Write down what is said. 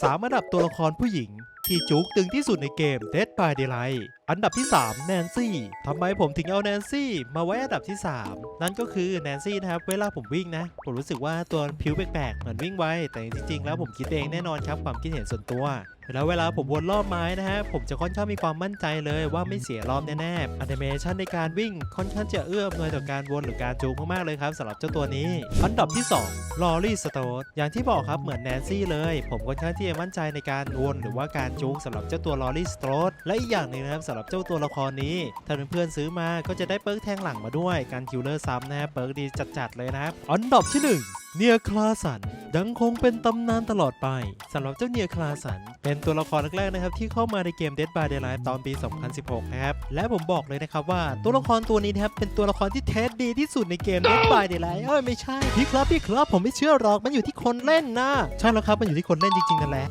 3อันดับตัวละครผู้หญิง ที่จุกตึงที่สุดในเกม Dead by Daylight อันดับที่ 3 แนนซี่ทำไมผมถึงเอาแนนซี่มาไว้อันดับที่ 3 นั่นก็คือแนนซี่นะครับ เวลาผมวิ่งนะ ผมรู้สึกว่าตัวผิวแปลกๆ เหมือนวิ่งไว แต่จริงๆ แล้วผมคิดเองแน่นอนครับ ความคิดเห็นส่วนตัว แล้วเวลาผมวนรอบไม้นะฮะ ผมจะค่อนข้างมีความมั่นใจเลยว่าไม่เสียรอบแน่ๆแอนิเมชันในการวิ่งค่อนข้างจะเอื้ออำนวยต่อการวนหรือการจูงมากๆเลยครับสำหรับเจ้าตัวนี้ อันดับที่ 2 ลอรี่สโตดอย่างที่บอกครับเหมือนแนนซี่เลย ผมค่อนข้างที่จะมั่นใจในการวนหรือว่าการจูงสำหรับเจ้าตัวลอรี่สโตดและอีกอย่างหนึ่งนะครับสำหรับเจ้าตัวละครนี้ ถ้าเพื่อนๆซื้อมาก็จะได้เปิร์กแทงหลังมาด้วย การคิวเลอร์ซ้ำนะฮะเปิร์กดีจัดๆเลยนะครับอันดับที่หนึ่งเนียคลาสัน ยังคงเป็นตำนานตลอดไปสำหรับเจ้าเนียคลาสัน เป็นตัวละครแรกๆนะครับที่เข้ามาในเกม Dead by Daylight ตอนปี 2016 นะครับ และผมบอกเลยนะครับว่าตัวละครตัวนี้นะครับเป็นตัวละครที่เทสดีที่สุดในเกม Dead by Daylight เอ้ยไม่ใช่พี่ครับพี่ครับผมไม่เชื่อหรอกมันอยู่ที่คนเล่นนะใช่แล้วครับมันอยู่ที่คนเล่นจริงๆนั่นแหละ